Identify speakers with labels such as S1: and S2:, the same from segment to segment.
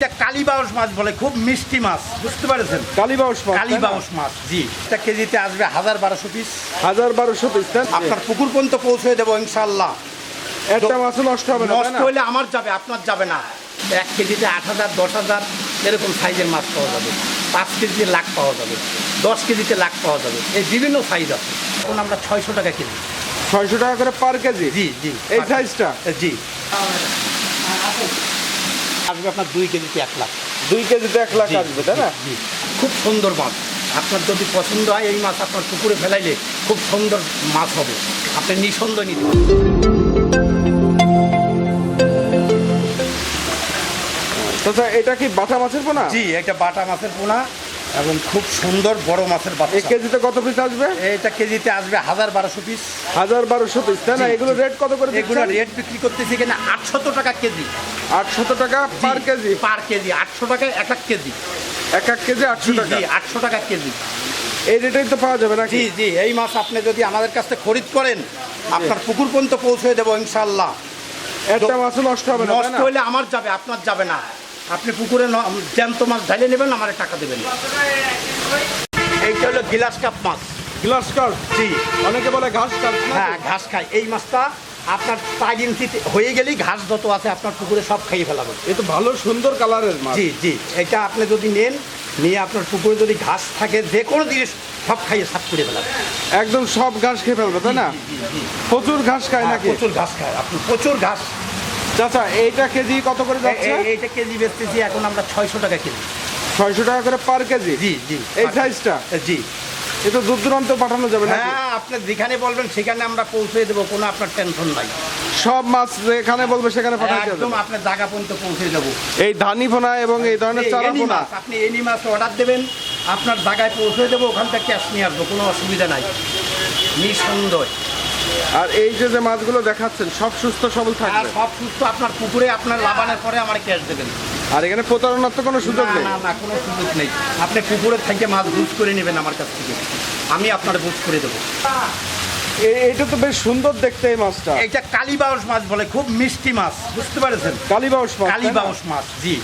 S1: এটা কালীবাউস মাছ বলে খুব মিষ্টি মাছ বুঝতে পারছেন?
S2: কালীবাউস মাছ
S1: কালীবাউস মাছ জি। এটা কেজিতে আসবে হাজার বারোশো পিস।
S2: হাজার বারোশো পিস
S1: আপনার পুকুর পর্যন্ত পৌঁছে দেবো ইনশাল্লাহ
S2: একটা মাছও নষ্ট হবে না
S1: নষ্ট হলে আমার যাবে আপনার যাবে না। এক কেজিতে আট হাজার দশ হাজার এরকম সাইজের মাছ পাওয়া যাবে। পাঁচ কেজিতে লাখ পাওয়া যাবে দশ কেজিতে লাখ পাওয়া যাবে। এই বিভিন্ন সাইজ আছে। এখন আমরা ছয়শো টাকা কেজি।
S2: ছয়শো টাকা করে পার কেজি?
S1: জি জি।
S2: এই সাইজটা?
S1: জি। আসবে আপনার দুই কেজিতে এক লাখ।
S2: দুই কেজিতে এক লাখ আসবে তাই না।
S1: খুব সুন্দর মাছ। আপনার যদি পছন্দ হয় এই মাছ আপনার পুকুরে ফেলাইলে খুব সুন্দর মাছ হবে। আপনি নিঃসন্দেহ নিতে পারেন।
S2: এটা কি বাটা মাছের পোনা?
S1: জি এটা বাটা মাছের পোনা। এবং খুব সুন্দর বড় মাছের বাচ্চা।
S2: কেজিতে কত পিস আসবে?
S1: এটা কেজিতে আসবে হাজার বারোশো পিস
S2: হাজার বারোশো পিস তাই না? এগুলো রেট কত করে
S1: এগুলো রেট বিক্রি করতেছি এখানে আটশত টাকা কেজি।
S2: আটশত টাকা পার কেজি?
S1: পার কেজি আটশো টাকায় এক এক কেজি।
S2: এক এক কেজি আটশো টাকা?
S1: আটশো টাকা কেজি।
S2: এই রেটেই তো পাওয়া যাবে না
S1: জি জি এই মাছ আপনি যদি আমাদের কাছ থেকে খরিদ করেন আপনার পুকুর পর্যন্ত পৌঁছে দেবো ইনশাল্লাহ
S2: একটা মাছও নষ্ট হবে
S1: নষ্ট হলে আমার যাবে আপনার যাবে না। আপনি পুকুরে জ্যান্ত মাছ ঢালে নেবেন আমার টাকা দেবেন এইটা হলো গিলাস কাপ মাছ।
S2: Glass cup?
S1: জি।
S2: অনেকে বলে ঘাস কাপ
S1: হ্যাঁ ঘাস খায়। এই মাছটা আপনার চার ইঞ্চিতে হয়ে গেলেই ঘাস যত আছে আপনার পুকুরে সব খাইয়ে ফেলাবে
S2: এ তো ভালো সুন্দর কালারের মাছ।
S1: জি জি। এটা আপনি যদি নেন নিয়ে আপনার পুকুরে যদি ঘাস থাকে যে কোনো জিনিস সব খাইয়ে সাফ করে ফেলাবে
S2: একদম সব ঘাস খেয়ে ফেলবে তাই না। প্রচুর ঘাস খায়
S1: হ্যাঁ,
S2: নাকি?
S1: প্রচুর ঘাস খায়। আপনি প্রচুর ঘাস
S2: চাচা এইটা কেজি কত করে যাচ্ছে?
S1: এইটা কেজি বেচতেছি এখন আমরা ছয়শো টাকা কেজি।
S2: ছয়শো টাকা করে পার কেজি?
S1: জি জি
S2: এই সাইজটা?
S1: জি।
S2: এ তো দূর দূরান্ত পাঠানো যাবে না
S1: হ্যাঁ আপনি যেখানে বলবেন সেখানে আমরা পৌঁছে দেবো কোনো আপনার টেনশন নাই।
S2: সব মাছ যেখানে বলবে সেখানে পাঠাতে
S1: একদম আপনার জায়গা পর্যন্ত পৌঁছে দেবো।
S2: এই ধানি ফোনা এবং এই ধরনের চারা ফোনা
S1: আপনি এনি মাছ অর্ডার দেবেন আপনার জায়গায় পৌঁছে দেবো ওখান থেকে ক্যাশ নিয়ে আসব কোনো অসুবিধা নাই। নিঃসন্দেহ।
S2: আর এই যে যে মাছগুলো দেখাচ্ছেন সব সুস্থ সবল
S1: আর
S2: থাকবে
S1: সব সুস্থ আপনার পুকুরে আপনার লাভানের পরে আমার ক্যাশ দেবেন।
S2: আর এখানে প্রতারণার তো কোনো সুযোগ নেই।
S1: না না কোনো সুযোগ নেই। আপনি পুকুরে থেকে মাছ বুঝ করে নেবেন আমার কাছ থেকে। আমি আপনার বুঝ করে দেবো।
S2: এ- এটা তো বেশ সুন্দর দেখতে এই মাছটা।
S1: এটা কালীবাউস মাছ বলে খুব মিষ্টি মাছ বুঝতে পারছেন?
S2: কালীবাউস মাছ
S1: কালীবাউস মাছ জি।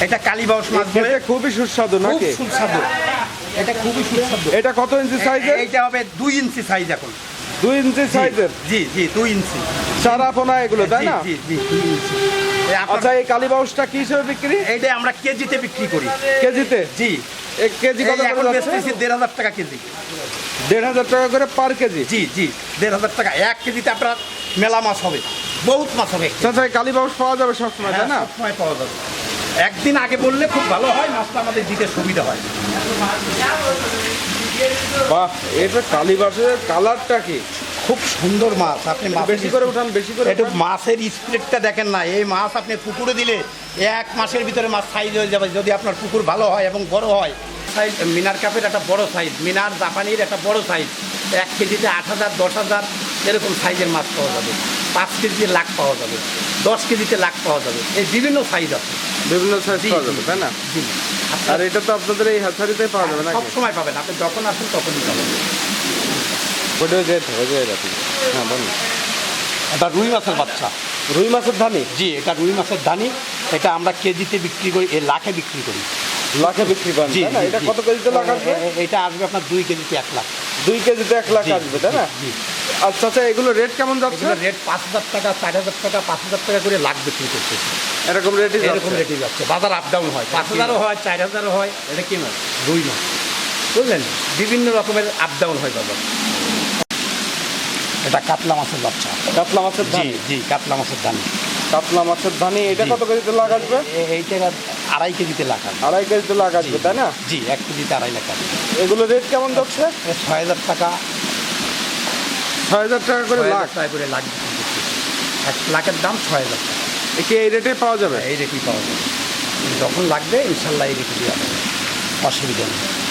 S1: এটা কালীবাউস মাছ বলে
S2: খুবই সুস্বাদু
S1: খুব
S2: নাকি?
S1: সুস্বাদু। এটা খুবই সুস্বাদু।
S2: এটা কত ইঞ্চি সাইজের
S1: এইটা হবে দুই ইঞ্চি সাইজ এখন।
S2: দুই ইঞ্চি সাইজের?
S1: জি জি দুই ইঞ্চি।
S2: চারা পোনা এগুলো তাই না?
S1: জি জি দুই ইঞ্চি।
S2: আচ্ছা এই কালীবাউসটা কি হিসেবে বিক্রি?
S1: এইটা আমরা কেজিতে বিক্রি করি।
S2: কেজিতে?
S1: জি।
S2: এক কেজি কত
S1: এখন বেচতেছি দেড় হাজার টাকা কেজি।
S2: দেড় হাজার টাকা করে পার কেজি?
S1: জি জি দেড় হাজার টাকা। এক কেজিতে আপনার মেলা মাছ হবে বহুত মাছ হবে।
S2: চাচা এই কালীবাউস পাওয়া যাবে সবসময় তাই না?
S1: হ্যাঁ, সবসময় পাওয়া যাবে। একদিন আগে বললে খুব ভালো হয় মাছটা আমাদের দিতে সুবিধা হয়।
S2: বাহ এটা কালীবাউসের কালারটা কি?
S1: খুব সুন্দর মাছ আপনি
S2: বেশি করে উঠান বেশি করে
S1: একটু মাছের স্প্রেডটা দেখেন না এই মাছ আপনি পুকুরে দিলে এক মাসের ভিতরে মাছ সাইজ হয়ে যাবে। যদি আপনার পুকুর ভালো হয় এবং বড় হয় সাইজ মিনার কাপের একটা বড় সাইজ মিনার জাপানির একটা বড় সাইজ এক কেজিতে আট হাজার দশ হাজার এরকম সাইজের মাছ পাওয়া যাবে। পাঁচ কেজিতে লাখ পাওয়া যাবে দশ কেজিতে লাখ পাওয়া যাবে। এই বিভিন্ন সাইজ আছে।
S2: বিভিন্ন সাইজ পাওয়া যাবে তাই না? আর এটা তো আপনাদের এই হ্যাচারিতেই পাওয়া যাবে
S1: সব সময় পাবেন আপনি যখন আসেন তখনই পাবেন।
S2: ওটা যেতে হবে যে হ্যাঁ বলুন।
S1: এটা রুই মাছের বাচ্চা।
S2: রুই মাছের ধানি?
S1: জি এটা রুই মাছের এটা আমরা কেজিতে বিক্রি করি এ লাখে বিক্রি করি।
S2: লাখে বিক্রি করেন
S1: জি
S2: না? এটা কত কেজিতে লাখ আসবে
S1: এ- এ- এটা আসবে আপনার দুই কেজিতে এক লাখ।
S2: দুই কেজিতে এক লাখ আসবে তাই না। আচ্ছা আচ্ছা এগুলো রেট কেমন যাচ্ছে?
S1: রেট পাঁচ হাজার টাকা চার হাজার টাকা পাঁচ হাজার টাকা করে লাখ বিক্রি করতেছে।
S2: এরকম রেটই
S1: এরকম
S2: যাচ্ছে
S1: রেটে যাচ্ছে। বাজার আপ ডাউন হয় পাঁচ হাজারও হয় চার হাজারও হয় এটা কি মাছ রুই মাছ বুঝলেন? বিভিন্ন রকমের আপ ডাউন হয় বাজার। এটা কাতলা মাছের বাচ্চা।
S2: কাতলা মাছের
S1: জি জি কাতলা মাছের দাম
S2: কাতলা মাছের ধানি এটা কত কেজিতে আসবে?
S1: এইটা আড়াই কেজিতে আসবে।
S2: আড়াই কেজিতে আসবে তাই না?
S1: জি এক কেজিতে আড়াই লাখ আসবে
S2: এগুলো রেট কেমন যাচ্ছে?
S1: ছয় হাজার টাকা।
S2: ছয় হাজার টাকা করে লাখ।
S1: টাকা করে লাখ এক লাখের দাম ছয় হাজার টাকা।
S2: এ কি এই রেটে পাওয়া যাবে?
S1: এই রেটেই পাওয়া যাবে। যখন লাগবে ইনশাল্লাহ এই রেটে দেওয়া যাবে অসুবিধা নেই।